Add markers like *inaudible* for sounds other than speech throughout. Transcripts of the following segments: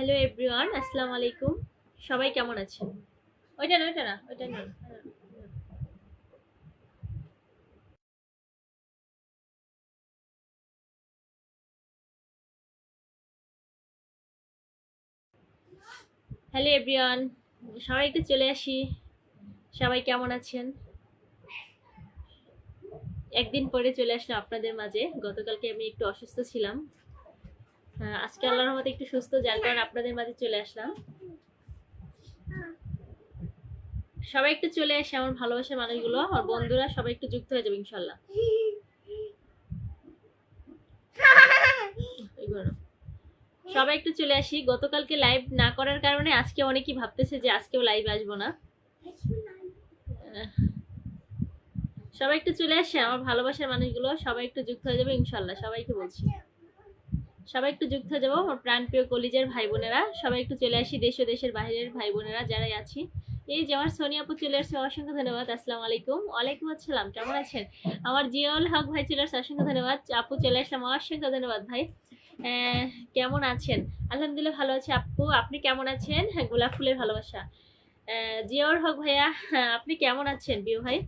Hello everyone আসসালামু আলাইকুম সবাই কেমন আছেন? ওইটা না ওইটা না ওইটা না। হ্যালো এভরিওয়ান সবাই একটু চলে আসি। সবাই কেমন আছেন? একদিন পরে চলে আসলাম আপনাদের মাঝে। গতকালকে আমি একটু অসুস্থ ছিলাম। আজকে আল্লাহর রহমতে একটু সুস্থ, যার কারণে আপনাদের মাঝে চলে আসলাম। সবাই একটু চলে আসে আমার ভালোবাসার মানুষগুলো আমার বন্ধুরা সবাই একটু যুক্ত হয়ে যাবে ইনশাল্লাহ সবাই একটু চলে আসি। গতকালকে লাইভ না করার কারণে আজকে অনেকেই ভাবতেছে যে আজকেও লাইভ আসব না। সবাই একটু চলে আসে আমার ভালোবাসার মানুষগুলো, সবাই একটু যুক্ত হয়ে যাবে ইনশাল্লাহ সবাইকে বলছি। সবাই একটু যুক্ত হয়ে যাব। আমার প্রাণপ্রিয় কলিজের ভাই বোনেরা সবাই একটু চলে আসি দেশ ও দেশের বাইরের ভাই বোনেরা যারাই আছি। এই যে আমার সোনিয়া আপু চলে আসছে অসংখ্য ধন্যবাদ আসসালামু আলাইকুম। ওয়ালাইকুম আসসালাম কেমন আছেন? আমার জিয়াউল হক ভাই চলে আসছে অসংখ্য ধন্যবাদ। আপু চলে আসলাম অসংখ্য ধন্যবাদ ভাই। কেমন আছেন? আলহামদুলিল্লাহ ভালো আছি আপু আপনি কেমন আছেন? হ্যাঁ গোলাপ ফুলের ভালোবাসা। আহ, জিয়াউল হক ভাইয়া হ্যাঁ, আপনি কেমন আছেন প্রিয় ভাই?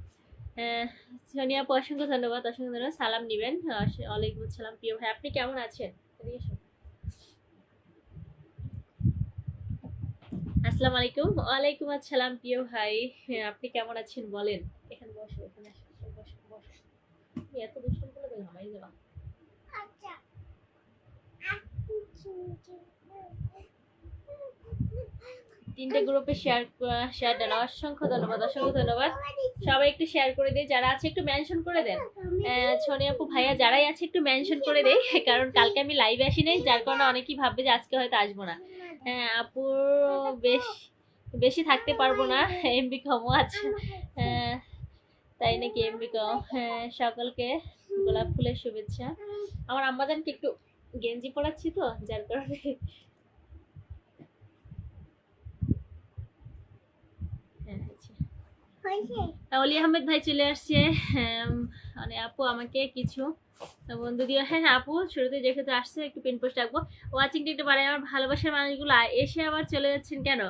সোনিয়া আপু অসংখ্য ধন্যবাদ অসংখ্য ধন্যবাদ সালাম নিবেন। ওয়ালাইকুম আসসালাম প্রিয় ভাই আপনি কেমন আছেন? এসো। আসসালামু আলাইকুম। ওয়ালাইকুম আসসালাম প্রিয় ভাই। হ্যাঁ, আপনি কেমন আছেন বলেন? এখানে বসো এখানে বসো বসো। এত দুষ্টুমি করলে তো ঘামাই যাবা। তিনটে গ্রুপে শেয়ার শেয়ার দেন। অসংখ্য ধন্যবাদ অসংখ্য ধন্যবাদ। সবাই একটু শেয়ার করে দিয়ে যারা আছে একটু মেনশন করে দেন। সোনি আপু ভাইয়া যারাই আছে একটু মেনশন করে দেয় কারণ কালকে আমি লাইভে আসি নাই যার কারণে অনেকেই ভাববে যে আজকে হয়তো আসব না। হ্যাঁ আপু বেশ বেশি থাকতে পারব না এমবি কমও আছে। আহ, তাই নাকি এমবি কম হ্যাঁ সকলকে গোলাপ ফুলের শুভেচ্ছা। আমার আম্মাজানকে একটু গেঞ্জি পরাচ্ছি তো যার কারণে হ্যাঁ, হয়েছে। অলি আহমেদ ভাই চলে আসছে। হ্যাঁ, মানে আপু আমাকে কিছু। বন্ধু দিয়ে হ্যাঁ হ্যাঁ আপু শুরুতে যেহেতু আসছে একটু পিন পোস্ট রাখব। ওয়াচিংটা একটু বাড়াই আমার ভালোবাসার মানুষগুলো এসে আবার চলে যাচ্ছেন কেন?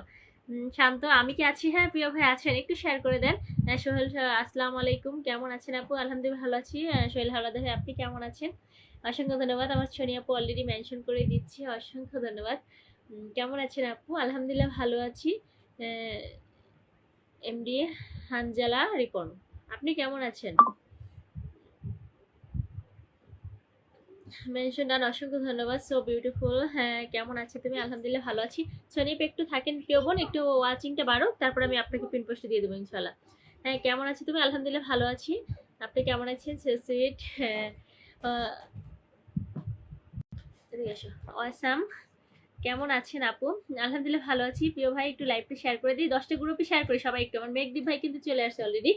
শান্ত আমি কি আছি? হ্যাঁ প্রিয় ভাই আছেন একটু শেয়ার করে দেন। হ্যাঁ, সোহেল আসসালামু আলাইকুম কেমন আছেন আপু? আলহামদুলিল্লাহ ভালো আছি। সোহেল হাওলাদার আপনি কেমন আছেন? অসংখ্য ধন্যবাদ আমার সোনি আপু অলরেডি মেনশন করে দিচ্ছি অসংখ্য ধন্যবাদ। কেমন আছেন আপু? আলহামদুলিল্লাহ ভালো আছি। এমডি হানজালা, রিপন। আপনি কেমন আছেন? মেনশন ডান অসংখ্য ধন্যবাদ সো বিউটিফুল হ্যাঁ কেমন আছে তুমি? আলহামদুলিল্লাহ ভালো আছি। সনিপ একটু থাকেন প্রিয় বোন, একটু ওয়াচিংটা বাড়ো তারপর আমি আপনাকে পিন পোস্টে দিয়ে দেবো ইনশাল্লাহ হ্যাঁ কেমন আছে তুমি? আলহামদুলিল্লাহ ভালো আছি। আপনি কেমন আছেন? সুইট হ্যাঁ। এসো। অসাম কেমন আছেন আপু? আলহামদুলিল্লাহ ভালো আছি। প্রিয় ভাই একটু লাইভটা শেয়ার করে দিই। দশটা গ্রুপে শেয়ার করি সবাই একটু। আমার মেঘদীপ ভাই কিন্তু চলে আসছে অলরেডি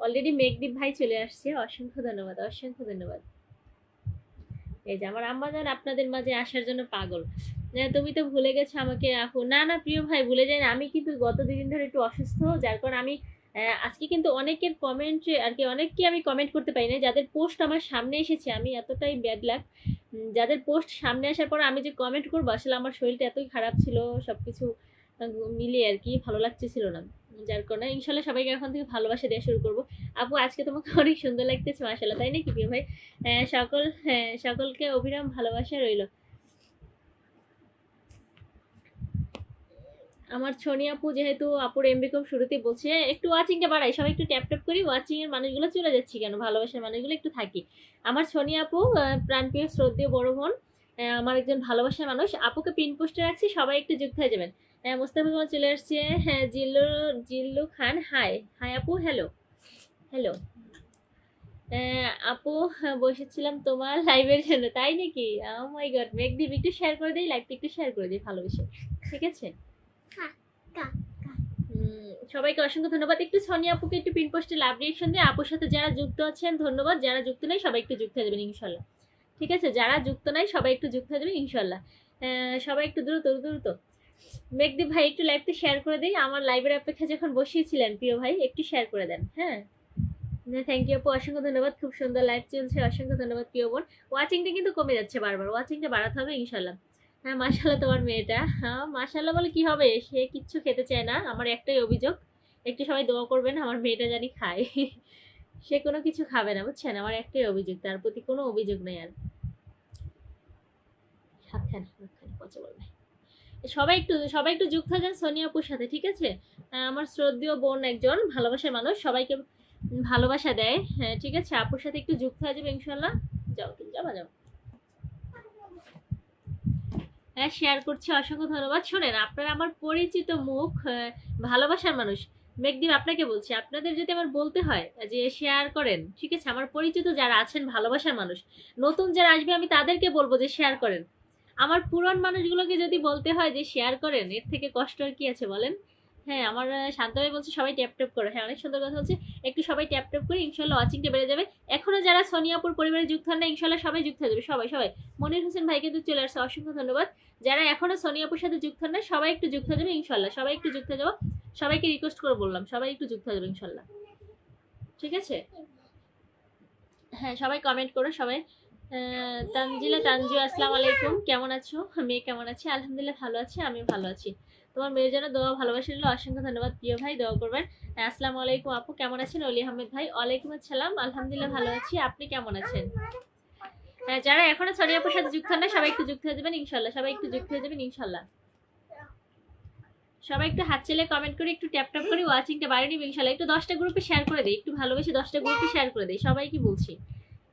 অলরেডি মেঘদীপ ভাই চলে আসছে। অসংখ্য ধন্যবাদ অসংখ্য ধন্যবাদ। এই যে আমার আম্মা জান আপনাদের মাঝে আসার জন্য পাগল। না, তুমি তো ভুলে গেছো আমাকে আপু। না না প্রিয় ভাই ভুলে যাই আমি কিন্তু গত দুদিন ধরে একটু অসুস্থ যার কারণে আমি আজকে কিন্তু অনেকের কমেন্ট আর কি অনেককে আমি কমেন্ট করতে পারি না যাদের পোস্ট আমার সামনে এসেছে আমি এতটাই ব্যাড লাগ যাদের পোস্ট সামনে আসার পর আমি যে কমেন্ট করব আসলে আমার শরীরটা এতই খারাপ ছিল সব কিছু মিলিয়ে আর কি ভালো লাগতেছিল না। যার কারণে ইনশাল্লাহ সবাইকে এখন থেকে ভালোবাসা দেওয়া শুরু করব। আপু আজকে তোমাকে *laughs* অনেক সুন্দর লাগতেছে মাসাল্লাহ তাই নাকি প্রিয় ভাই? সকল হ্যাঁ, সকলকে অবিরাম ভালোবাসা রইল। আমার ছনি আপু যেহেতু আপুর এমবি কম শুরুতেই বলছে একটু ওয়াচিংটা বাড়াই। সবাই একটু ট্যাপ ট্যাপ করি ওয়াচিং এর মানুষগুলো চলে যাচ্ছি কেন? ভালোবাসার মানুষগুলো একটু থাকি। আমার ছনি আপু প্রাণপ্রিয় শ্রদ্ধেয় বড় বোন আমার একজন ভালোবাসার মানুষ। আপুকে পিন পোস্টে রাখছি সবাই একটু যুক্ত হয়ে যাবেন। হ্যাঁ, মুস্তাফা কামাল চলে আসছে। হ্যাঁ জিল্লু জিল্লু খান হাই হাই আপু হ্যালো হ্যালো আপু হ্যাঁ, বসেছিলাম তোমার লাইভের জন্য তাই নাকি? ও মাই গড মেঘদীপ একটু শেয়ার করে দিই লাইভটা একটু শেয়ার করে দিই ভালোবেসে। ঠিক আছে? সবাইকে অসংখ্য ধন্যবাদ। একটু সোনিয়া আপুকে একটু পিন পোস্টে লাভ রিয়েকশন দিয়ে আপুর সাথে যারা যুক্ত আছেন, ধন্যবাদ। যারা যুক্ত নেই, সবাই একটু যুক্ত হয়ে যাবেন, ইনশাল্লাহ। ঠিক আছে? যারা যুক্ত নাই, সবাই একটু যুক্ত হয়ে যাবেন, ইনশাল্লাহ। সবাই একটু দ্রুত দ্রুত। মেঘদীপ ভাই, একটু লাইভটা শেয়ার করে দিই। আমার লাইভের অপেক্ষা যখন বসিয়েছিলেন, প্রিয় ভাই, একটু শেয়ার করে দেন হ্যাঁ? থ্যাংক ইউ আপু, অসংখ্য ধন্যবাদ। খুব সুন্দর লাইভ চলছে, অসংখ্য ধন্যবাদ, প্রিয় বোন। ওয়াচিংটা কিন্তু কমে যাচ্ছে বারবার। ওয়াচিংটা বাড়াতে হবে, ইনশাল্লাহ। হ্যাঁ মাশাল্লাহ তোমার মেয়েটা। হ্যাঁ মাশাল্লাহ বলে কি হবে? সে কিচ্ছু খেতে চায় না। আমার একটাই অভিযোগ, একটু সবাই দোয়া করবেন, আমার মেয়েটা জানি খায়। *laughs* সে কোনো কিছু খাবে না, বুঝছেন? আমার একটাই অভিযোগ, তার প্রতি কোনো অভিযোগ নেই আর। সবাই একটু সবাই একটু যুক্ত যান সোনিয়া আপুর সাথে, ঠিক আছে? আমার শ্রদ্ধেয় বোন একজন, ভালোবাসার মানুষ, সবাইকে ভালোবাসা দেয়। হ্যাঁ ঠিক আছে? আপুর সাথে একটু যুক্ত হয়ে যাবে ইনশাল্লাহ যাও, তুমি যাবা, যাও। হ্যাঁ শেয়ার করছি। অসংখ্য ধন্যবাদ। শোনেন, আপনারা আমার পরিচিত মুখ ভালোবাসার মানুষ। মেঘদীপ আপনাকে বলছি, আপনাদের যদি আমার বলতে হয় যে শেয়ার করেন, ঠিক আছে, আমার পরিচিত যারা আছেন, ভালোবাসার মানুষ, নতুন যারা আসবে, আমি তাদেরকে বলব যে শেয়ার করেন। আমার পুরন মানুষগুলোকে যদি বলতে হয় যে শেয়ার করেন, এর থেকে কষ্ট আর কি আছে বলেন? হ্যাঁ আমার আহ, শান্তভাই বলছে সবাই ট্যাপ ট্যাপ করো। হ্যাঁ অনেক সুন্দর কথা হচ্ছে একটু সবাই ট্যাপ ট্যাপ করে ইনশাল্লাহ ওয়াচিংটা বেড়ে যাবে। এখনও যারা সোনিয়াপুর পরিবারে যুক্ত হন না ইনশাল্লাহ সবাই যুক্ত হয়ে যাবে। সবাই সবাই। মনির হোসেন ভাইকে তো চলে আসছে অসংখ্য ধন্যবাদ। যারা এখনও সোনিয়াপুর সাথে যুক্ত হন না সবাই একটু যুক্ত হয়ে যাবে ইনশাল্লাহ। সবাই একটু যুক্ত হয়ে যাব। সবাইকে রিকোয়েস্ট করে বললাম সবাই একটু যুক্ত হয়ে যাবে ইনশাল্লাহ। ঠিক আছে? হ্যাঁ সবাই কমেন্ট করো সবাই। তানজিলা তানজু আসসালামু আলাইকুম। কেমন আছো? মেয়ে কেমন আছে? আলহামদুলিল্লাহ ভালো আছি আমিও ভালো আছি। তোমার মেয়ের জন্য দোয়া, ভালোবাসা দিল অসংখ্য ধন্যবাদ প্রিয় ভাই, দোয়া করবেন। আসসালামু আলাইকুম আপু, কেমন আছেন? অলি আহমেদ ভাই, ওয়ালাইকুম আসসালাম। আলহামদুলিল্লাহ ভালো আছি। আপনি কেমন আছেন? হ্যাঁ যারা এখনও সরিয়াপুর সাথে যুক্ত হন না, সবাই একটু যুক্ত হয়ে যাবেন, ইনশাল্লাহ। সবাই একটু যুক্ত হয়ে যাবেন, ইনশাল্লাহ। সবাই একটু হাত চেলে কমেন্ট করে, একটু ট্যাপ ট্যাপ করে ওয়াচিংটা বাড়িয়ে নিবে, ইনশাল্লাহ। একটু দশটা গ্রুপে শেয়ার করে দিই, একটু ভালোবেসে দশটা গ্রুপে শেয়ার করে দিই, সবাইকে বলছি।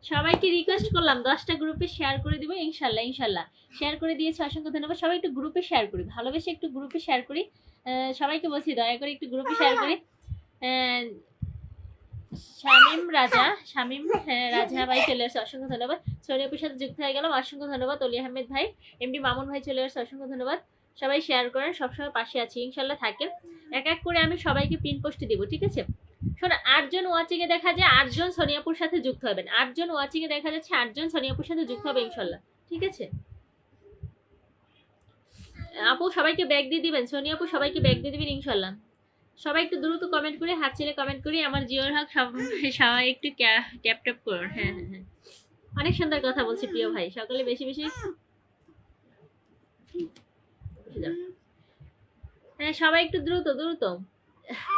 সবাইকে রিকোয়েস্ট করলাম দশটা গ্রুপে শেয়ার করে দিব ইনশাল্লাহ ইনশাল্লাহ। শেয়ার করে দিয়েছে অসংখ্য ধন্যবাদ। সবাই একটু গ্রুপে শেয়ার করি ভালোবেসে একটু গ্রুপে শেয়ার করি। সবাইকে বলছি দয়া করে একটু গ্রুপে শেয়ার করি। শামিম রাজা শামিম হ্যাঁ, রাজা ভাই চলে আসছে অসংখ্য ধন্যবাদ। সৈনিয়পুর সাথে যুক্ত হয়ে গেলাম অসংখ্য ধন্যবাদ। অলি আহমেদ ভাই এমডি মামুন ভাই চলে আসছে অসংখ্য ধন্যবাদ। সবাই শেয়ার করেন সবসময় পাশে আছি ইনশাল্লাহ থাকেন। এক এক করে আমি সবাইকে পিন পোস্টে দিব ঠিক আছে? শোনো, আটজন ওয়াচিং এ দেখা যায়, আটজন সোনিয়াপুর সাথে যুক্ত হবেন। আটজন ওয়াচিং এ দেখা যাচ্ছে, আটজন সোনিয়াপুর সাথে যুক্ত হবে, ইনশাল্লাহ। ঠিক আছে? আপু, সবাইকে ব্যাগ দিয়ে দিবেন? সোনিয়াপু, সবাইকে ব্যাগ দিয়ে দিবেন, ইনশাল্লাহ? সবাই একটু দ্রুত কমেন্ট করে, হাত ছেড়ে কমেন্ট করি। আমার জিওর হক, সব সবাই একটু ট্যাপ ট্যাপ করুন। হ্যাঁ হ্যাঁ হ্যাঁ। অনেক সুন্দর কথা বলছে প্রিয় ভাই। সকলে বেশি বেশি। হ্যাঁ সবাই একটু দ্রুত দ্রুত।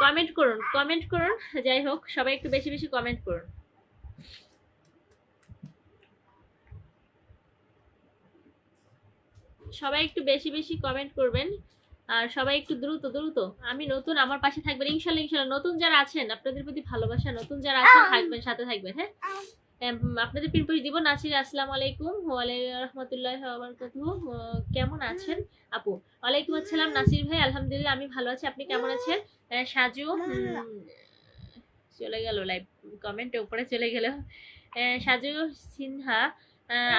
কমেন্ট করুন কমেন্ট করুন যাই হোক সবাই একটু বেশি বেশি কমেন্ট করুন। সবাই একটু বেশি বেশি কমেন্ট করবেন আর সবাই একটু দ্রুত দ্রুত। আমি নতুন আমার পাশে থাকবেন ইনশাল্লাহ ইনশাল্লাহ নতুন যারা আছেন আপনাদের প্রতি ভালোবাসা নতুন যারা আছেন থাকবেন সাথে থাকবেন হ্যাঁ? এম, আপনাদের পিনপুষ দিব? নাসির আসসালামু আলাইকুম। ওয়ালাইকুম রহমতুল্লাহ বারাকাতুহু। কেমন আছেন? আপু ওয়ালাইকুম আসসালাম। নাসির ভাই আলহামদুলিল্লাহ আমি ভালো আছি। আপনি কেমন আছেন? সাজু? চলে গেল লাইভ কমেন্টে উপরে চলে গেল। সাজু সিনহা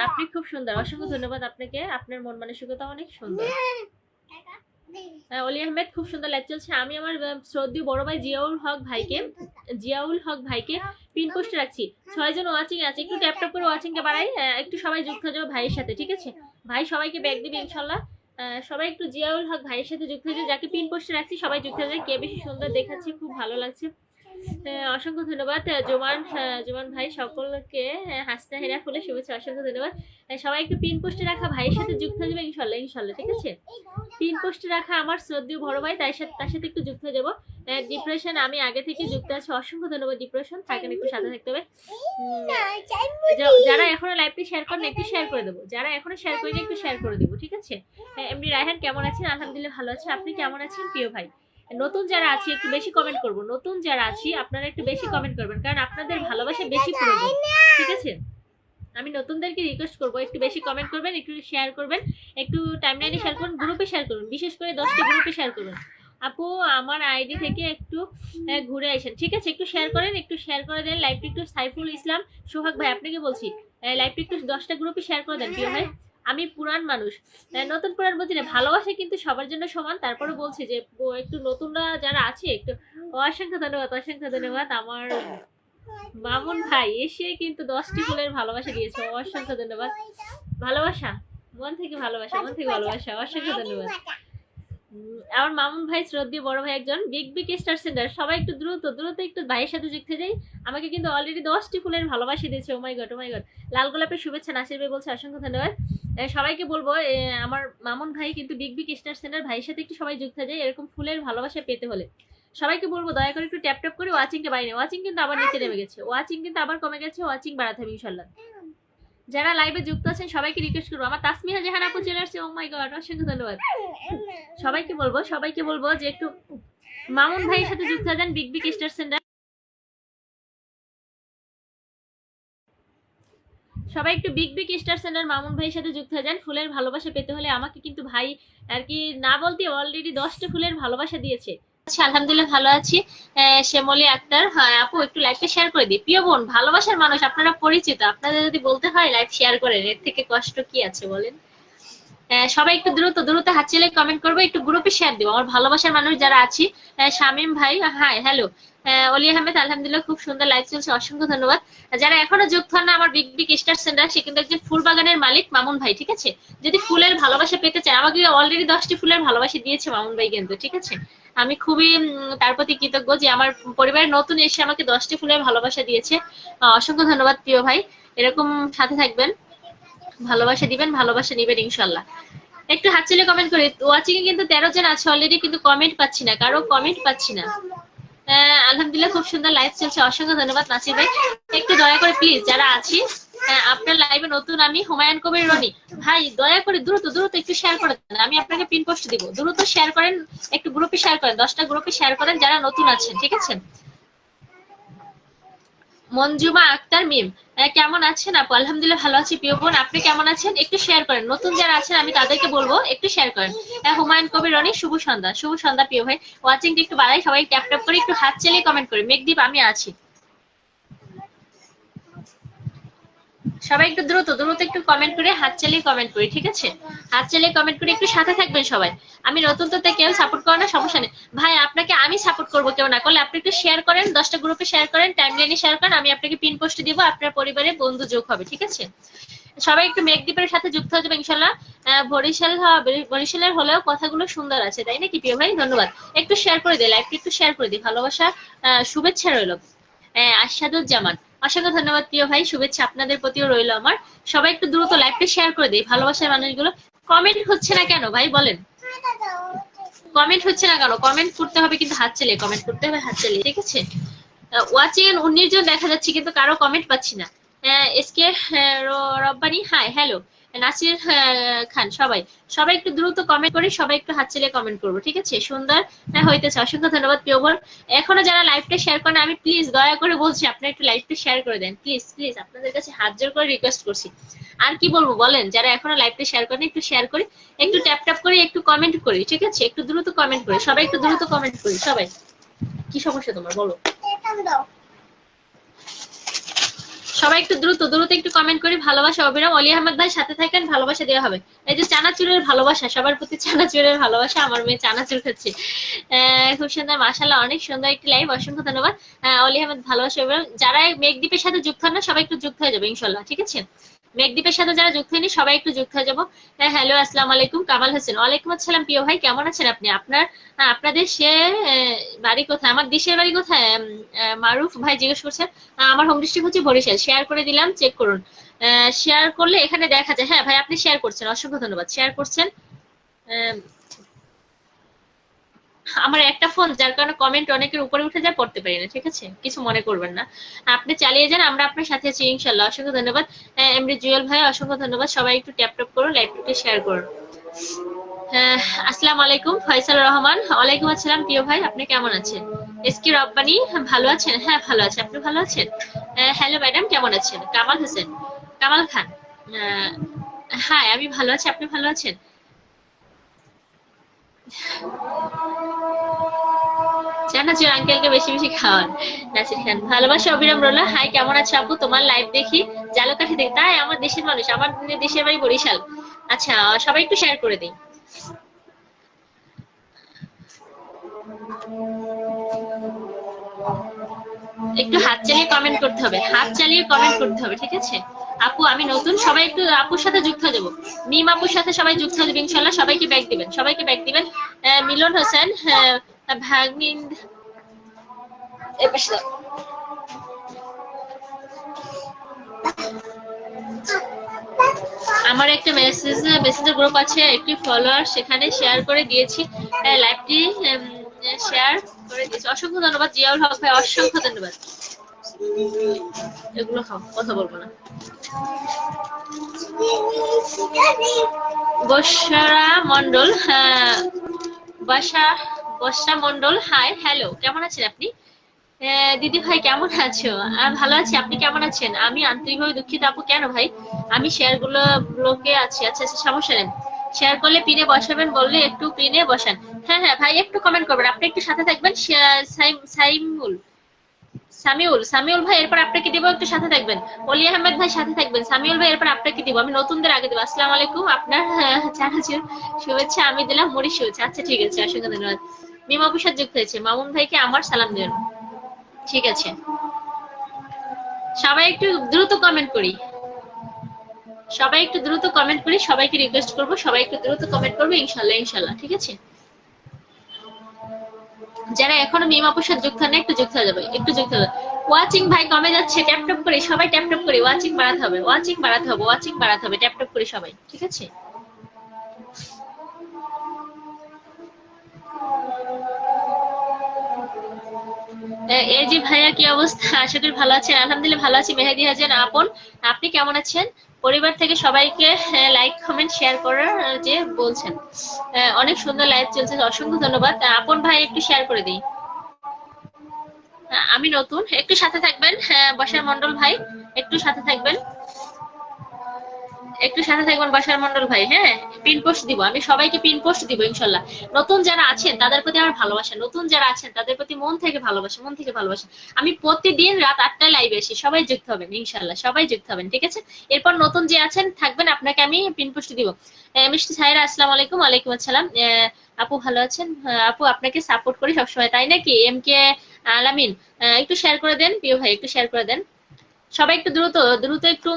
আপনি খুব সুন্দর। অসংখ্য ধন্যবাদ আপনাকে। আপনার মন মানসিকতা অনেক সুন্দর। আহ, অলি আহমেদ খুব সুন্দর লাইভ চলছে। আমি আমার আহ, বড় ভাই জিয়াউল হক ভাইকে জিয়াউল হক ভাইকে পিন পোস্টে রাখছি। ছয়জন ওয়াচিং আছে একটু ট্যাপ ট্যাপ করে ওয়াচিংটা বাড়াই একটু সবাই যুক্ত হয়ে যাবে ভাইয়ের সাথে ঠিক আছে? ভাই সবাইকে ব্যাগ দিবে ইনশাল্লাহ। সবাই একটু জিয়াউল হক ভাইয়ের সাথে যুক্ত হয়ে যাবে যাকে পিন পোস্টে রাখছি সবাই যুক্ত হয়ে যাবে। কে বেশি সুন্দর দেখাচ্ছে খুব ভালো লাগছে। অসংখ্য ধন্যবাদ। জোমান জোমান ভাই সকলকে আহ, হাসনা হেরা ফুলে শুভেচ্ছা অসংখ্য ধন্যবাদ। সবাই একটু পিন পোস্টে রাখা ভাইয়ের সাথে যুক্ত হয়ে যাবে ইনশাল্লাহ ইনশাল্লাহ ঠিক আছে? পিন পোস্টে রাখা আমার শ্রদ্ধেয় বড় ভাই তার সাথে তার সাথে একটু যুক্ত হয়ে যাব। ডিপ্রেশন আমি আগে থেকে যুক্ত আছি অসংখ্য ধন্যবাদ ডিপ্রেশন থাকেন একটু সাথে থাকতে হবে। যারা এখনও লাইভটি শেয়ার করেন একটু শেয়ার করে দেবো। যারা এখনও শেয়ার করেনি একটু শেয়ার করে দেবো ঠিক আছে? হ্যাঁ, এমনি রায়হান কেমন আছেন? আলহামদুলিল্লাহ ভালো আছে। আপনি কেমন আছেন প্রিয় ভাই? নতুন যারা আছি একটু বেশি কমেন্ট করব। নতুন যারা আছি আপনারা একটু বেশি কমেন্ট করবেন কারণ আপনাদের ভালোবাসা বেশি প্রয়োজন। ঠিক আছে? আমি নতুনদেরকে রিকোয়েস্ট করব একটু বেশি কমেন্ট করবেন একটু শেয়ার করবেন একটু টাইমলাইনে শেয়ার করুন গ্রুপে শেয়ার করুন বিশেষ করে দশটা গ্রুপে শেয়ার করুন। আপু আমার আইডি থেকে একটু ঘুরে আসেন। ঠিক আছে? একটু শেয়ার করেন একটু শেয়ার করে দেন। লাইভটি একটু সাইফুল ইসলাম সোহাগ ভাই আপনাকে বলছি লাইভটি একটু দশটা গ্রুপে শেয়ার করে দেন প্রিয় ভাই। আমি পুরান মানুষ। নতুন পুরান বলছি না, ভালোবাসা কিন্তু সবার জন্য সমান। তারপরে বলছি যে একটু নতুনরা যারা আছে, একটু অসংখ্য ধন্যবাদ অসংখ্য ধন্যবাদ। আমার মামুন ভাই, এসে কিন্তু দশটি ফুলের ভালোবাসা দিয়েছে। অসংখ্য ধন্যবাদ। ভালোবাসা, মন থেকে ভালোবাসা, মন থেকে ভালোবাসা, অসংখ্য ধন্যবাদ। আমার মামুন ভাই শ্রদ্ধীয় বড় ভাই একজন বিগ বিগ স্টার সেন্টার সবাই একটু দ্রুত দ্রুত একটু ভাইয়ের সাথে যুক্ত যাই। আমাকে কিন্তু অলরেডি দশটি ফুলের ভালোবাসা দিয়েছে ও মাই গড ও মাই গড লাল গোলাপের শুভেচ্ছা নাসির ভাই বলছে অসংখ্য ধন্যবাদ। সবাইকে বলব আমার মামুন ভাই কিন্তু বিগ বিগ স্টার সেন্টার ভাইয়ের সাথে একটু সবাই যুক্ত যায় এরকম ফুলের ভালোবাসা পেতে হলে। সবাইকে বলব দয়া করে একটু ট্যাপ ট্যাপ করে ওয়াচিংটা বাইরে ওয়াচিং কিন্তু আবার নিচে নেমে গেছে ওয়াচিং কিন্তু আবার কমে গেছে ওয়াচিং বাড়াতে হবে ইনশাল্লাহ যারা লাইভে যুক্ত আছেন, সবাইকে রিকোয়েস্ট করব। আমার তাসমিহা জাহান আপু চলে আসছে। ও মাই গড অসংখ্য ধন্যবাদ। সবাইকে বলব সবাইকে বলব যে একটু মামুন ভাইয়ের সাথে যুক্ত হয়ে যান বিগ বিগ স্টার সেন্টার সবাই একটু big big star centre Mamun ভাইয়ের সাথে যুক্ত হয়ে যান। ফুলের ভালোবাসা পেতে হলে আমাকে কিন্তু ভাই আর কি না বলতে অলরেডি দশটা ফুলের ভালোবাসা দিয়েছে। আচ্ছা আলহামদুলিল্লাহ ভালো আছি। শ্যামলী আক্তার হ্যাঁ আপু, একটু লাইভটা শেয়ার করে দিই। প্রিয় বোন, ভালোবাসার মানুষ, আপনারা পরিচিত, আপনাদের যদি বলতে হয় লাইফ শেয়ার করেন, এর থেকে কষ্ট কি আছে বলেন? সবাই একটু দ্রুত দ্রুত হাত চেলে কমেন্ট করব, একটু গ্রুপে শেয়ার দিব। আমার ভালোবাসার মানুষ যারা আছি শামীম ভাই হাই হ্যালো অলি আহমেদ, আলহামদুলিল্লাহ খুব সুন্দর লাইভ চলছে, অসংখ্য ধন্যবাদ। যারা এখনও যুক্ত হন না, আমার বিগ বিগ স্টার সেন্টার সে কিন্তু একজন ফুল বাগানের মালিক মামুন ভাই, ঠিক আছে? যদি ফুলের ভালোবাসা পেতে চান আমাকে অলরেডি দশটি ফুলের ভালোবাসা দিয়েছে মামুন ভাই কিন্তু, ঠিক আছে? আমি খুবই তার প্রতি কৃতজ্ঞ যে আমার পরিবারের নতুন এসে আমাকে দশটি ফুলের ভালোবাসা দিয়েছে। অসংখ্য ধন্যবাদ প্রিয় ভাই। এরকম সাথে থাকবেন। ভালোবাসা দিবেন, ভালোবাসা নিবেন ইনশাল্লাহ। একটু হাত চেলে কমেন্ট করি ওয়াচিং এ কিন্তু তেরো জন আছে অলরেডি কিন্তু কমেন্ট পাচ্ছি না, কারও কমেন্ট পাচ্ছি না। আলহামদুলিল্লাহ খুব সুন্দর লাইভ চলছে, অসংখ্য ধন্যবাদ নাসির ভাই। একটু দয়া করে প্লিজ যারা আছি আপনার লাইভে নতুন আমি হুমায়ুন কবির রনি। ভাই, দয়া করে দ্রুত দ্রুত একটু শেয়ার করে দেন, আমি আপনাকে পিন পোস্ট দিব। দ্রুত শেয়ার করেন, একটু গ্রুপে শেয়ার করেন, দশটা গ্রুপে শেয়ার করেন, যারা নতুন আছেন, ঠিক আছে? মঞ্জুমা আক্তার মিম। কেমন আছেন আপু? আলহামদুলিল্লাহ ভালো আছি। প্রিয় বোন, আপনি কেমন আছেন? একটু শেয়ার করেন। নতুন যারা আছেন, আমি তাদেরকে বলব, একটু শেয়ার করেন। হুমায়ুন কবির, রনি, শুভ সন্ধ্যা। শুভ সন্ধ্যা, প্রিয় ভাই। ওয়াচিংটা একটু বাড়াই, সবাই ট্যাপ ট্যাপ করে একটু হাত চালিয়ে কমেন্ট করি। মেঘদীপ, আমি আছি। সবাই একটু দ্রুত দ্রুত একটু কমেন্ট করে, হাত চালিয়ে কমেন্ট করি, ঠিক আছে? হাত চালিয়ে কমেন্ট করে একটু সাথে থাকবেন সবাই। আমি নতুন তো কেউ সাপোর্ট করে না, সমস্যা নেই। ভাই, আপনাকে আমি সাপোর্ট করব কেউ না। করলে আপনি একটু শেয়ার করেন, দশটা গ্রুপে শেয়ার করেন টাইম লাইনে শেয়ার করেন, আমি আপনাকে পিন পোস্ট দিব, আপনার পরিবারে বন্ধু যোগ হবে, ঠিক আছে? সবাই একটু মেঘদ্বীপের সাথে যুক্ত হয়ে যাবে ইনশাল্লাহ বরিশাল বরিশালের হলেও কথাগুলো সুন্দর আছে, তাই নাকি প্রিয় ভাই? ধন্যবাদ। একটু শেয়ার করে দিই লাইভটি একটু শেয়ার করে দিই ভালোবাসা শুভেচ্ছা রইল। আশাদুজ্জামান। অসংখ্য ধন্যবাদ প্রিয় ভাই, শুভেচ্ছা আপনাদের প্রতিও রইল আমার। সবাই একটু দ্রুত লাইভটা শেয়ার করে দিই, ভালোবাসার মানুষগুলো। কমেন্ট হচ্ছে না কেন ভাই, বলেন। কমেন্ট হচ্ছে না কেন? কমেন্ট করতে হবে কিন্তু হাত চালিয়ে কমেন্ট করতে হবে হাত চালিয়ে, ঠিক আছে? ওয়াচিং এর উনিশ জন দেখা যাচ্ছে কিন্তু কারও কমেন্ট পাচ্ছি না। SK Rabbani hi hello Nasir Khan সবাই। সবাই একটু দ্রুত কমেন্ট করে সবাই একটু হাত চালিয়ে কমেন্ট করব ঠিক আছে? সুন্দর হ্যাঁ, হইতেছে। অসংখ্য ধন্যবাদ প্রিয় এখনও যারা লাইভটা শেয়ার করেন আমি প্লিজ দয়া করে বলছি আপনারা একটু লাইভটা শেয়ার করে দেন। প্লিজ প্লিজ আপনাদের কাছে হাত জোর করে রিকোয়েস্ট করছি। আর কি বলব বলেন যারা এখনও লাইভটা শেয়ার করেন একটু শেয়ার করি একটু ট্যাপ ট্যাপ করে একটু কমেন্ট করি ঠিক আছে? একটু দ্রুত কমেন্ট করি সবাই একটু দ্রুত কমেন্ট করি সবাই। কি সমস্যা তোমার বলো? সবাই একটু দ্রুত দ্রুত একটু কমেন্ট করি ভালোবাসা। অবিরাম অলি আহমেদ ভাই সাথে থাকেন, ভালোবাসা দেওয়া হবে। এই যে চানাচুরের ভালোবাসা, সবার প্রতি চানাচুরের ভালোবাসা, আমার মেয়ে চানাচুর খাচ্ছে। খুব সুন্দর মাসাল্লাহ অনেক সুন্দর একটি লাইভ অসংখ্য ধন্যবাদ। অলি আহমেদ ভালোবাসা অবিরাম যারা মেঘদ্বীপের সাথে যুক্ত হন না, সবাই একটু যুক্ত হয়ে যাবে ইনশাল্লাহ ঠিক আছে? মেঘদ্বীপের সাথে যারা যুক্ত হয়নি, সবাই একটু যুক্ত হয়ে যাব। হ্যাঁ হ্যালো, আসসালাম আলাইকুম। কামাল হোসেন। ওয়ালাইকুম আসসালাম, প্রিয় ভাই। কেমন আছেন আপনি? আপনার আপনাদের সে বাড়ি কোথায়? আমার দেশের বাড়ি কোথায়? মারুফ ভাই জিজ্ঞেস করছেন আমার হোম ডিস্ট্রিক্ট হচ্ছে বরিশাল। শেয়ার করে দিলাম চেক করুন। শেয়ার করলে এখানে দেখা যায়। হ্যাঁ ভাই, আপনি শেয়ার করছেন। অসংখ্য ধন্যবাদ। শেয়ার করছেন। আমার একটা ফোন যার কারণে কমেন্ট অনেকের উপরে উঠে যায় পড়তে পারি না ঠিক আছে? কিছু মনে করবেন না। আপনি চালিয়ে যান আমরা আপনার সাথে আছি ইনশাল্লাহ অসংখ্য ধন্যবাদ। আহ, এমডি জুয়েল ভাই অসংখ্য ধন্যবাদ। সবাই একটু ট্যাপ ট্যাপ করুন লাইভটিকে শেয়ার করুন। আহ, আসসালামু আলাইকুম ফয়সাল রহমান। ওয়ালাইকুম আসসালাম প্রিয় ভাই আপনি কেমন আছেন? এসকি রব্বানি ভালো আছেন? হ্যাঁ ভালো আছে। আপনি ভালো আছেন? হ্যালো ম্যাডাম কেমন আছেন? কামাল হোসেন কামাল খান। হ্যাঁ আমি ভালো আছি আপনি ভালো আছেন? চানাচুর আঙ্কেলকে বেশি বেশি খাওয়ান। নাসির খান, ভালোবাসা অবিরাম রোলা। হাই, কেমন আছো আপু? তোমার লাইভ দেখি জালকাঠি দেখি। তাই আমার দেশের মানুষ, আমার দেশের বাড়ি বরিশাল। আচ্ছা সবাই একটু শেয়ার করে দিই। একটু হাত চালিয়ে কমেন্ট করতে হবে। হাত চালিয়ে কমেন্ট করতে হবে, ঠিক আছে? আপু, আমি নতুন, সবাই একটু আপুর সাথে যুক্ত হয়ে যাব। মিম আপুর সাথে সবাই যুক্ত হয়ে ইনশাল্লাহ সবাইকে ব্যাগ দিবেন। সবাইকে ব্যাগ দিবেন। মিলন হোসেন আহ, ভাগ্নিন এ পাশে দাও। আমার একটা মেসেজ মেসেঞ্জার গ্রুপ আছে একটি ফলোয়ার সেখানে শেয়ার করে দিয়েছি। লাইভটি শেয়ার করে দিয়েছি। অসংখ্য ধন্যবাদ জিয়াউল হক ভাই অসংখ্য ধন্যবাদ। এগুলো খাও কথা বলব না। বসারা মন্ডল হ্যাঁ বসা বসা মন্ডল হাই হ্যালো কেমন আছেন আপনি? দিদি ভাই, কেমন আছো? ভালো আছি, আপনি কেমন আছেন? আমি আন্তরিকভাবে দুঃখিত, আপু, কেন ভাই? আমি শেয়ারগুলো ব্লকে আছি আচ্ছা আচ্ছা সমস্যা নেই। শেয়ার করলে পিনে বসাবেন, বললে একটু পিনে বসান। হ্যাঁ হ্যাঁ ভাই, একটু কমেন্ট করবেন, আপনি একটু সাথে থাকবেন সাইমুল, সামিউল সামিউল ভাই, এরপর আপনাকে দিব, একটু সাথে থাকবেন। অলি আহমেদ ভাই, সাথে থাকবেন, সামিউল ভাই, এরপর আপনাকে দিব, আমি নতুনদের আগে দেবো। আসসালামু আলাইকুম, আপনার চানাচুর শুভেচ্ছা, আমি দিলাম মুড়ি শুভেচ্ছা আচ্ছা ঠিক আছে, অসংখ্য ধন্যবাদ। মিমা প্রসাদ যুক্ত হয়েছে। মামুন ভাইকে আমার সালাম দেবেন ঠিক আছে। সবাই একটু দ্রুত কমেন্ট করি। সবাই একটু দ্রুত কমেন্ট করি, সবাইকে রিকোয়েস্ট করব। সবাই একটু দ্রুত কমেন্ট করবে, ইনশাল্লাহ ইনশাল্লাহ। ঠিক আছে? যারা এখনও মিম আপুর সাথে যুক্ত না একটু যুক্ত হয়ে যাবে। একটু যুক্ত হবে ওয়াচিং ভাই কমে যাচ্ছে ট্যাপ ট্যাপ করে সবাই ট্যাপ ট্যাপ করে। ওয়াচিং বাড়াতে হবে ওয়াচিং বাড়াতে হবে ওয়াচিং বাড়াতে হবে ট্যাপ ট্যাপ করে সবাই। ঠিক আছে? এই ভাইয়া, কি অবস্থা? *laughs* আশা করি ভালো আছেন। আলহামদুলিল্লাহ ভালো আছি। মেহেদি আপন। আপনি কেমন আছেন? পরিবার থেকে সবাইকে লাইক কমেন্ট শেয়ার করার যে বলছেন। অনেক সুন্দর লাইভ চলছে। অসংখ্য ধন্যবাদ। আপন ভাই, একটু শেয়ার করে দিই। আমি নতুন। একটু সাথে থাকবেন হ্যাঁ বসার মন্ডল ভাই, একটু সাথে থাকবেন। একটু সাথে থাকবেন বাসার মন্ডল ভাই হ্যাঁ? পিন পোস্ট দিব, আমি সবাইকে পিন পোস্ট দিব, ইনশাল্লাহ। নতুন যারা আছেন, তাদের প্রতি আমার ভালোবাসা। নতুন যারা আছেন, তাদের প্রতি মন থেকে ভালোবাসা, মন থেকে ভালোবাসা। আমি প্রতিদিন রাত আটটায় লাইভে আসি সবাই যুক্ত হবেন, ইনশাল্লাহ, সবাই যুক্ত হবেন, ঠিক আছে? এরপর নতুন যে আছেন, থাকবেন, আপনাকে আমি পিন পোস্ট দিব। মিষ্টি সাইরা আসসালামু আলাইকুম, ওয়ালাইকুম আসসালাম। আপু ভালো আছেন? আপু, আপনাকে সাপোর্ট করি সবসময়, তাই নাকি? এম কে আলামিন একটু শেয়ার করে দেন, প্রিয় ভাই, একটু শেয়ার করে দেন। সবাই একটু দ্রুত দ্রুত একটু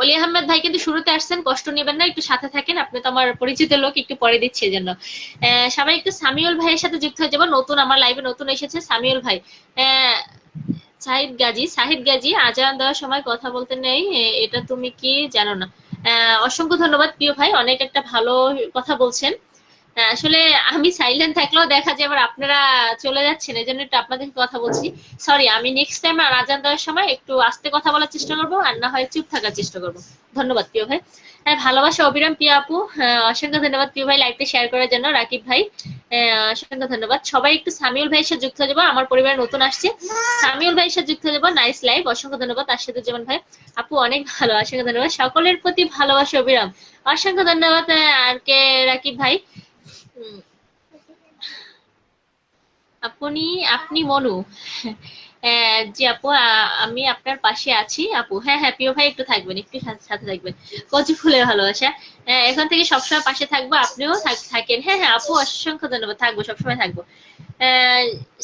অলি আহমেদ ভাই কিন্তু শুরুতে আসছেন, কষ্ট নেবেন না, একটু সাথে থাকেন। আপনি তো আমার পরিচিত লোক, একটু পরে দিচ্ছে জন্য। সবাই একটু সামিউল ভাইয়ের সাথে যুক্ত হয়ে যাব। নতুন, আমার লাইভে নতুন এসেছে সামিউল ভাই। সাহিদ গাজী সাহিদ গাজী, আজান দেওয়ার সময় কথা বলতে নেই। এটা তুমি কি জানো না। অসংখ্য ধন্যবাদ প্রিয় ভাই। অনেক একটা ভালো কথা বলছেন। আসলে আমি সাইলেন্ট থাকলেও দেখা যায় আবার আপনারা চলে যাচ্ছেন এই জন্য একটু আপনাদের কথা বলছি। সরি আমি নেক্সট টাইম আর আজান দেওয়ার সময় একটু আস্তে কথা বলার চেষ্টা করব আর না হয় চুপ থাকার চেষ্টা করব। ধন্যবাদ প্রিয় ভাই। হ্যাঁ ভালোবাসা অবিরাম প্রিয় আপু। আহ, অসংখ্য ধন্যবাদ প্রিয় ভাই লাইভটা শেয়ার করার জন্য রাকিব ভাই। আহ, অসংখ্য ধন্যবাদ। সবাই একটু সামিউল ভাইয়ের সাথে যুক্ত হয়ে যাব আমার পরিবার নতুন আসছে। সামিউল ভাইয়ের সাথে যুক্ত হয়ে যাব নাইস লাইভ অসংখ্য ধন্যবাদ যেমন ভাই। আপু অনেক ভালো অসংখ্য ধন্যবাদ। সকলের প্রতি ভালোবাসা অবিরাম। অসংখ্য ধন্যবাদ আর কে রাকিব ভাই। আপনি আপনি মনু জি আপু আমি আপনার পাশে আছি। আপু হ্যাঁ হ্যাঁ প্রিয় ভাই একটু থাকবেন, একটু সাথে থাকবেন। কচু ফুলের ভালোবাসা। এখন থেকে সবসময় পাশে থাকব, আপনিও থাকেন। হ্যাঁ হ্যাঁ আপু, অসংখ্য ধন্যবাদ। থাকব, সবসময় থাকব।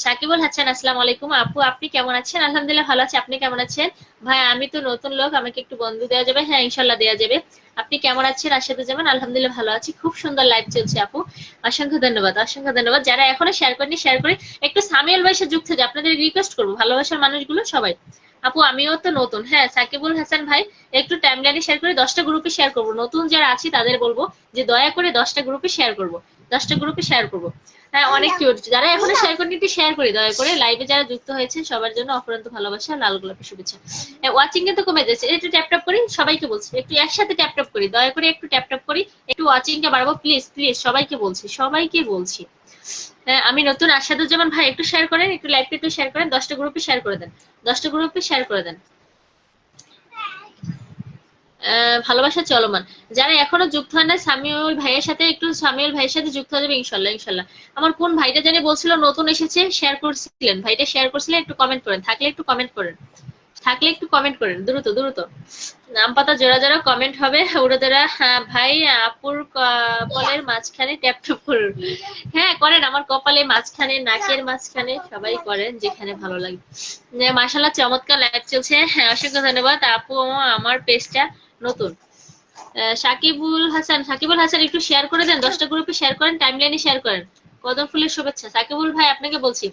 সাকিবুল হাসান, আসসালামু আলাইকুম। আপু, আপনি কেমন আছেন? আলহামদুলিল্লাহ, ভালো আছি। আপনি কেমন আছেন? ভাই, আমি তো নতুন লোক, আমাকে একটু বন্ধু দেওয়া যাবে। হ্যাঁ ইনশাল্লাহ দেওয়া যাবে। আপনি কেমন আছেন? যেমন, আলহামদুলিল্লাহ ভালো আছি। খুব সুন্দর লাইভ চলছে আপু। অসংখ্য ধন্যবাদ অসংখ্য ধন্যবাদ। যারা এখনও শেয়ার করেনি শেয়ার করে একটু সামিয়াল সাথে যুক্ত হয়ে আপনাদের রিকোয়েস্ট করব, ভালোবাসার মানুষগুলো সবাই। আপু, আমিও তো নতুন। হ্যাঁ সাকিবুল হাসান ভাই, একটু টাইমলাইনে শেয়ার করে দশটা গ্রুপে শেয়ার করব। নতুন যারা আছি, তাদের বলব যে দয়া করে দশটা গ্রুপে শেয়ার করব। দশটা গ্রুপে শেয়ার করব। হ্যাঁ অনেক কিউট যারা এখনও শেয়ার করেনি একটু শেয়ার করি দয়া করে। লাইভে যারা যুক্ত হয়েছে সবার জন্য অপরন্ত ভালোবাসা লাল গোলাপের শুভেচ্ছা। ওয়াচিং কিন্তু কমে যাচ্ছে। একটু ট্যাপ ট্যাপ করি সবাইকে বলছি একটু একসাথে ট্যাপ ট্যাপ করি দয়া করে একটু ট্যাপ ট্যাপ করি। একটু ওয়াচিং টা বাড়াবো প্লিজ প্লিজ সবাইকে বলছি সবাইকে বলছি। হ্যাঁ, আমি নতুন আশাদুজ্জামান ভাই একটু শেয়ার করেন একটু লাইভটা একটু শেয়ার করেন দশটা গ্রুপে শেয়ার করে দেন দশটা গ্রুপে শেয়ার করে দেন। ভালোবাসা চলমান। যারা এখনও যুক্ত হয় না সামিউল ভাইয়ের সাথে একটু, সামিউল ভাইয়ের সাথে যুক্ত হয়ে যাবে, ইনশাল্লাহ ইনশাল্লাহ। আমার কোন ভাইটা জানি বলছিল, নতুন এসেছে শেয়ার করছিলেন। ভাইটা শেয়ার করছিলেন একটু কমেন্ট করেন। থাকলে একটু কমেন্ট করেন। থাকলে একটু কমেন্ট করেন। দ্রুত দ্রুত। নাম পাতা জোড়া জোড়া কমেন্ট হবে। উড়োদরা ভাই, আপুর কপালের মাঝখানে ট্যাপ ট্যাপ করুন। হ্যাঁ করেন। আমার কপালে মাঝখানে, নাকের মাঝখানে সবাই করেন, যেখানে ভালো লাগে। মাসাল্লাহ চমৎকার লাইভ চলছে। হ্যাঁ অসংখ্য ধন্যবাদ। আপু, আমার পেজটা নতুন। সাকিবুল হাসান সাকিবুল হাসান একটু শেয়ার করে দেন, দশটা গ্রুপে শেয়ার করেন টাইমলাইনে শেয়ার করেন। কদম ফুলের শুভেচ্ছা। সাকিবুল ভাই, আপনাকে বলছি,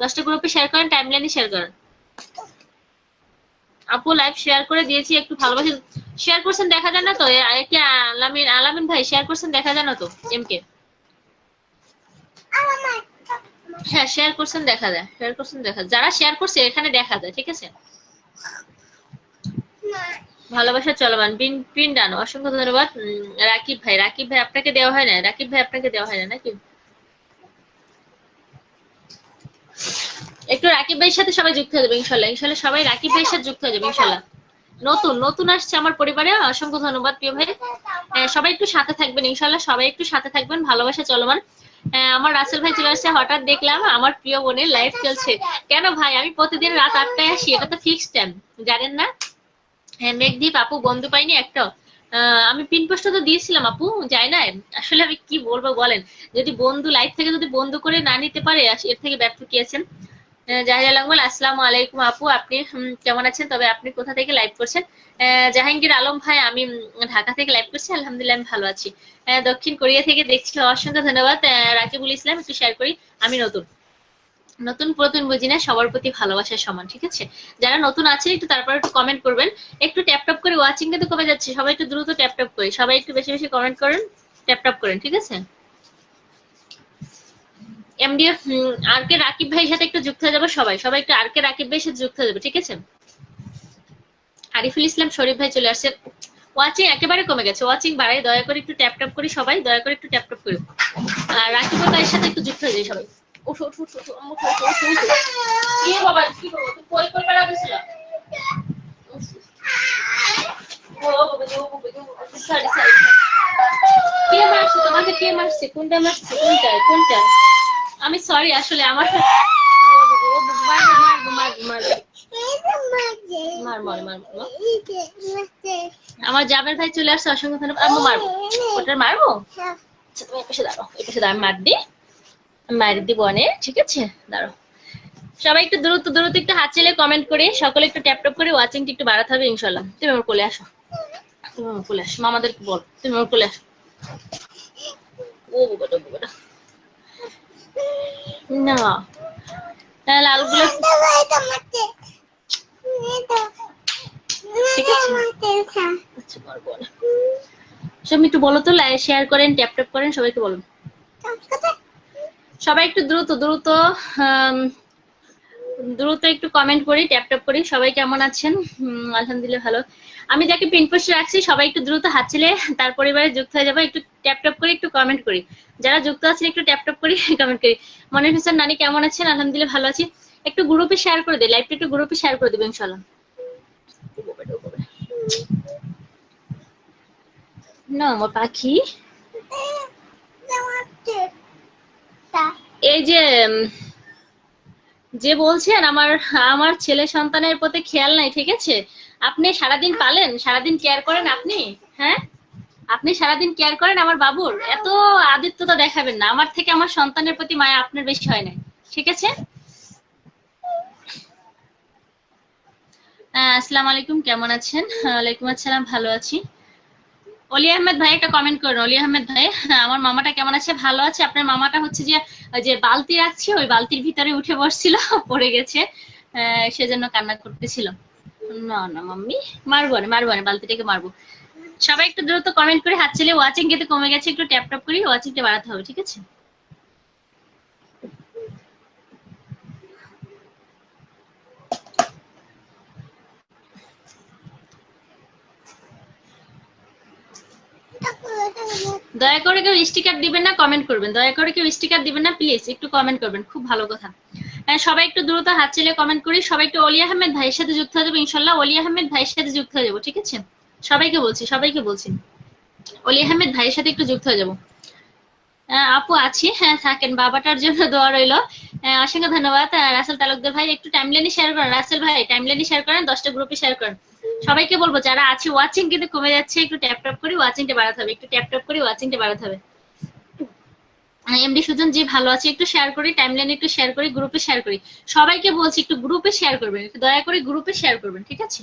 দশটা গ্রুপে শেয়ার করেন টাইমলাইনে শেয়ার করেন। আপু লাইভ শেয়ার করে দিয়েছি, একটু ভালোবাসে। শেয়ার করছেন, দেখা যায় না তো? কি, আলামিন আলামিন ভাই শেয়ার করছেন, দেখা যায় না তো? এম কে হ্যাঁ শেয়ার করছেন, দেখা যায়। শেয়ার করছেন, দেখা যারা শেয়ার করছে, এখানে দেখা যায়, ঠিক আছে? ভালোবাসা চলমান। পিন পিন ডানো অসংখ্য ধন্যবাদ। রাকিব ভাই রাকিব ভাই আপনাকে দেওয়া হয় না? রাকিব ভাই আপনাকে দেওয়া হয় না নাকি? একটু রাকিব ভাইয়ের সাথে সবাই যুক্ত হয়ে যাবে ইনশাল্লাহ। ইনশাল্লাহ সবাই রাকিব ভাইয়ের সাথে যুক্ত হয়ে যাবে ইনশাল্লাহ। নতুন নতুন আসছে আমার পরিবারে অসংখ্য ধন্যবাদ প্রিয় ভাই। আহ, সবাই একটু সাথে থাকবেন ইনশাল্লাহ সবাই একটু সাথে থাকবেন ভালোবাসা চলমান। আহ, আমার রাসেল ভাই চলে আসছে হঠাৎ দেখলাম আমার প্রিয় বোনের লাইভ চলছে। কেন ভাই? আমি প্রতিদিন রাত আটটায় আসি এটা তো ফিক্সড টাইম জানেন না? হ্যাঁ মেঘদীপ, আপু বন্ধু পাইনি একটা। আমি পিন পোস্টটা তো দিয়েছিলাম, আপু যায় না আসলে আমি কি বলব বলেন? যদি বন্ধু লাইফ থেকে যদি বন্ধু করে না নিতে পারে এর থেকে ব্যর্থ কি আছেন? জাহির বল আসসালামু আলাইকুম, আপু, আপনি কেমন আছেন? তবে আপনি কোথা থেকে লাইভ করছেন? জাহাঙ্গীর আলম ভাই, আমি ঢাকা থেকে লাইভ করছি, আলহামদুলিল্লাহ, আমি ভালো আছি। দক্ষিণ কোরিয়া থেকে দেখছি, অসংখ্য ধন্যবাদ। রাকিবুল ইসলাম, একটু শেয়ার করি, আমি নতুন। নতুন পুরাতন বুঝি না, সবার প্রতি ভালোবাসার সমান, ঠিক আছে? যারা নতুন আছে, একটু তারপর একটু কমেন্ট করবেন। একটু ট্যাপ ট্যাপ করে ওয়াচিং কিন্তু কমে যাচ্ছে, সবাই একটু দ্রুত ট্যাপ ট্যাপ করি। সবাই একটু বেশি বেশি কমেন্ট করেন ট্যাপ ট্যাপ করেন, ঠিক আছে? এমডিএফ আর কে রাকিব ভাইয়ের সাথে একটু যুক্ত হয়ে যাবে সবাই। সবাই একটু আর কে রাকিব ভাইয়ের সাথে যুক্ত হয়ে যাবে, ঠিক আছে? আরিফুল ইসলাম, শরীফ ভাই চলে আসছে। ওয়াচিং একেবারে কমে গেছে ওয়াচিং বাড়াই দয়া করে একটু ট্যাপ ট্যাপ করি সবাই, দয়া করে একটু ট্যাপ ট্যাপ করি। আর রাকিব ভাইয়ের সাথে একটু যুক্ত হয়ে যাই সবাই। কি মারছে তোমাকে কে মারছে কোনটা মারছে কোনটা কোনটা আমি সরি আসলে আমার। আমার জাবের ভাই চলে আসছে অসংখ্য ধন্যবাদ মারবো ওটা মারবো আচ্ছা তুমি এপাশে দাঁড়াও এপাশে আমি মার দিই মার দিব ঠিক আছে? দাঁড়ো সবাই একটু দ্রুত দ্রুত একটু হাত চেলে কমেন্ট করে, সকলে একটু ট্যাপ ট্যাপ করে ওয়াচিংটা একটু বাড়াতে হবে ইনশাল্লাহ তুমি আমার কোলে আসো। তুমি আমার কোলে আসো। মামাদেরকে বল, তুমি আমার কোলে আসো। ও বাবাটা বাবাটা না। ঠিক আছে। আচ্ছা সবাই একটু বলো তো শেয়ার করেন ট্যাপ ট্যাপ করেন, সবাইকে বলুন। সবাই একটু দ্রুত দ্রুত দ্রুত একটু কমেন্ট করি ট্যাপ ট্যাপ করি। সবাই কেমন আছেন? আলহামদুলিল্লাহ ভালো। আমি যাকে পিন পোস্টে রাখছি, সবাই একটু দ্রুত হাত ছেলে তার পরিবারে যুক্ত হয়ে যাবে। একটু ট্যাপ ট্যাপ করে, একটু কমেন্ট করি। যারা যুক্ত আছেন, একটু ট্যাপ ট্যাপ করি *laughs* কমেন্ট করি। মনে হোসেন, নানি কেমন আছেন? আলহামদুলিল্লাহ ভালো আছি। একটু গ্রুপে শেয়ার করে দিই লাইভটা একটু গ্রুপে শেয়ার করে দেবেন ইনশাল্লাহ না আমার পাখি। এই যে যে বলছেন, আমার আমার ছেলে সন্তানের প্রতি খেয়াল নাই, ঠিক আছে? আপনি সারাদিন পালেন, সারাদিন কেয়ার করেন আপনি? হ্যাঁ? আপনি সারাদিন কেয়ার করেন আমার বাবুর? এত আদিত্যতা দেখাবেন না। আমার থেকে আমার সন্তানের প্রতি মায়া আপনার বেশি হয় না ঠিক আছে? আসসালামু আলাইকুম, কেমন আছেন? ওয়ালাইকুম আসসালাম, ভালো আছি। অলি আহমেদ ভাই একটা কমেন্ট করেন অলি আহমেদ ভাই, আমার মামাটা কেমন আছে? ভালো আছে? আপনার মামাটা হচ্ছে যে যে বালতি রাখছি, ওই বালতির ভিতরে উঠে বসছিল, পড়ে গেছে। সেজন্য কান্না করতেছিল। না না, মাম্মি, মারবো না মারবো না, বালতিটাকে মারবো। সবাই একটু দ্রুত কমেন্ট করে হাত ছেলে ওয়াচিং কিন্তু কমে গেছে, একটু ট্যাপ ট্যাপ করি ওয়াচিংটা বাড়াতে হবে, ঠিক আছে? দয়া করে কেউ স্টিকার দিবেন না কমেন্ট করবেন। দয়া করে কেউ স্টিকার দিবেন না প্লিজ একটু কমেন্ট করবেন খুব ভালো কথা। হ্যাঁ, সবাই একটু দ্রুত হাত চেলে কমেন্ট করি। সবাই একটু অলি আহমেদ ভাইয়ের সাথে যুক্ত হয়ে যাব ইনশাল্লাহ। অলি আহমেদ ভাইয়ের সাথে যুক্ত হয়ে যাব ঠিক আছে? সবাইকে বলছি সবাইকে বলছি। অলি আহমেদ ভাইয়ের সাথে একটু যুক্ত হয়ে যাব। আপু আছি। হ্যাঁ থাকেন। বাবাটার জন্য দোয়া রইল। অসংখ্য ধন্যবাদ। রাসেল তালুকদার ভাই, একটু টাইমলাইনে শেয়ার করেন। রাসেল ভাই টাইমলাইনে শেয়ার করেন, দশটা গ্রুপে শেয়ার করেন। সবাইকে বলব, যারা আছে ওয়াচিং কিন্তু কমে যাচ্ছে, একটু ট্যাপ ট্যাপ করে ওয়াচিংটা বাড়াতে হবে। একটু ট্যাপ ট্যাপ করে ওয়াচিংটা বাড়াতে হবে। এমডি সুজন জি, ভালো আছে। একটু শেয়ার করি টাইমলাইনে একটু শেয়ার করি গ্রুপে শেয়ার করি। সবাইকে বলছি, একটু গ্রুপে শেয়ার করবেন। একটু দয়া করে গ্রুপে শেয়ার করবেন, ঠিক আছে?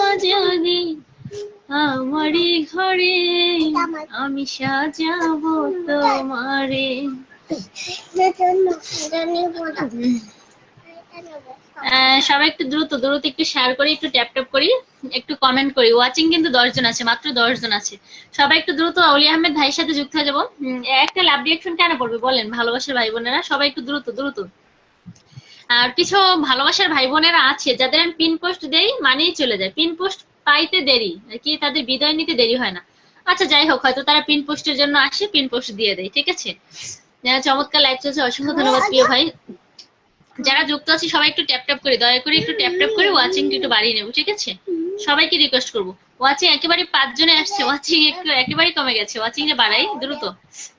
আমারই ঘরে আমি সাজাবো তোমারে। সবাই একটু দ্রুত দ্রুত একটু শেয়ার করি, একটু ট্যাপ ট্যাপ করি, একটু কমেন্ট করি। ওয়াচিং কিন্তু দশজন আছে, মাত্র দশজন আছে। সবাই একটু দ্রুত, অলি আহমেদ ভাইয়ের সাথে যুক্ত হয়ে যাব। একটা লাভ রিয়াকশন কেন পড়বে বলেন, ভালোবাসার ভাই বোনেরা? সবাই একটু দ্রুত দ্রুত। আর কিছু ভালোবাসার ভাই বোনেরা আছে, যাদের আমি পিন পোস্ট দেই, মানেই চলে যায়। পিন পোস্ট পাইতে দেরি কি তাদের বিদায় নিতে দেরি হয় না? আচ্ছা যাই হোক, হয়তো তারা পিন পোস্টের জন্য আসে পিন পোস্ট দিয়ে দেয়, ঠিক আছে? চমৎকার লাইভ চলছে, অসংখ্য ধন্যবাদ, প্রিয় ভাই। যারা যুক্ত আছে, সবাই একটু ট্যাপ ট্যাপ করে, দয়া করে একটু ট্যাপ ট্যাপ করে ওয়াচিং একটু বাড়িয়ে নেব, ঠিক আছে? সবাইকে রিকোয়েস্ট করব। ওয়াচিং একেবারে পাঁচ জনে আসছে ওয়াচিং একটু একেবারে কমে গেছে ওয়াচিং টা বাড়াই, দ্রুত।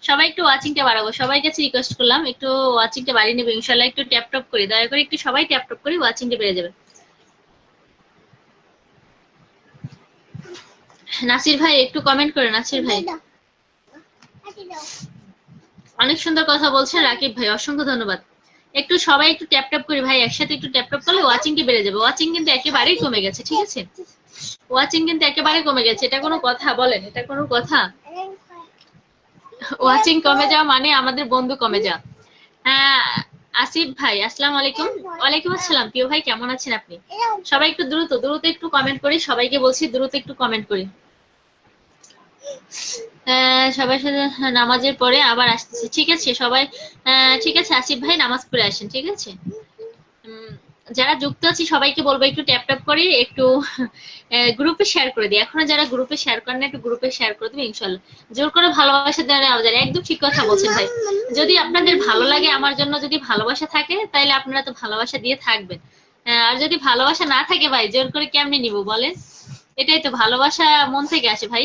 সবাই একটু ওয়াচিং টা বাড়াবো, সবাই কাছে রিকোয়েস্ট করলাম, একটু ওয়াচিং টা বাড়িয়ে নেব, ইনশাল্লাহ একটু ট্যাপ ট্যাপ করে, দয়া করে একটু সবাই ট্যাপ ট্যাপ করে ওয়াচিং টা বেড়ে যাবে। নাসির ভাই একটু কমেন্ট করে নাসির ভাই। অনেক সুন্দর কথা বলছেন রাকিব ভাই অসংখ্য ধন্যবাদ। একটু সবাই একটু ট্যাপ ট্যাপ করি ভাই একসাথে একটু ট্যাপ ট্যাপ করলে ওয়াচিং টি বেড়ে যাবে। ওয়াচিং কিন্তু একেবারেই কমে গেছে ঠিক আছে? ওয়াচিং কিন্তু একেবারে কমে গেছে এটা কোনো কথা বলেন এটা কোনো কথা। ওয়াচিং কমে যাওয়া মানে আমাদের বন্ধু কমে যাওয়া। হ্যাঁ আসিফ ভাই আসসালামু আলাইকুম। ওয়ালাইকুম আসসালাম প্রিয় ভাই কেমন আছেন আপনি? সবাই একটু দ্রুত দ্রুত একটু কমেন্ট করি সবাইকে বলছি দ্রুত একটু কমেন্ট করি। সবার সাথে নামাজের পরে আবার আসতেছি। ঠিক আছে সবাই ঠিক আছে আসিফ ভাই নামাজ পড়ে আসেন ঠিক আছে? যারা যুক্ত আছি সবাইকে বলব একটু ট্যাপ ট্যাপ করে একটু গ্রুপে শেয়ার করে দিই। এখনও যারা গ্রুপে শেয়ার করেন না, একটু গ্রুপে শেয়ার করে দেবে ইনশাল্লাহ। জোর করে ভালোবাসা দেওয়া যায় একদম ঠিক কথা বলছেন ভাই। যদি আপনাদের ভালো লাগে আমার জন্য যদি ভালোবাসা থাকে তাহলে আপনারা তো ভালোবাসা দিয়ে থাকবেন। আর যদি ভালোবাসা না থাকে ভাই জোর করে কেমনে নিব বলেন? এটাই তো ভালোবাসা মন থেকে আসে ভাই।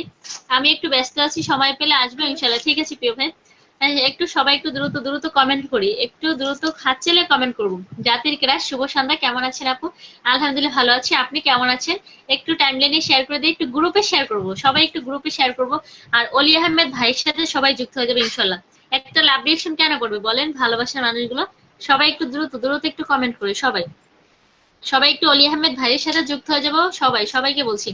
আমি একটু ব্যস্ত আছি সময় পেলে আসব ইনশাল্লাহ ঠিক আছে প্রিয় ভাই। হ্যাঁ, একটু সবাই একটু দ্রুত দ্রুত কমেন্ট করি। একটু দ্রুত খাচ্ছেলে কমেন্ট করব। জাতির ক্রাশ শুভ সন্ধ্যা। কেমন আছেন আপু? আলহামদুলিল্লাহ ভালো আছি। আপনি কেমন আছেন? একটু টাইম টাইমলাইনে শেয়ার করে দিই একটু গ্রুপে শেয়ার করব। সবাই একটু গ্রুপে শেয়ার করব। আর অলি আহমেদ ভাইয়ের সাথে সবাই যুক্ত হয়ে যাবে ইনশাল্লাহ একটা লাভ রিয়েকশন কেন করবে বলেন? ভালোবাসার মানুষগুলো। সবাই একটু দ্রুত দ্রুত একটু কমেন্ট করে সবাই। সবাই একটু অলি আহমেদ ভাইয়ের সাথে যুক্ত হয়ে যাব। সবাই সবাইকে বলছি।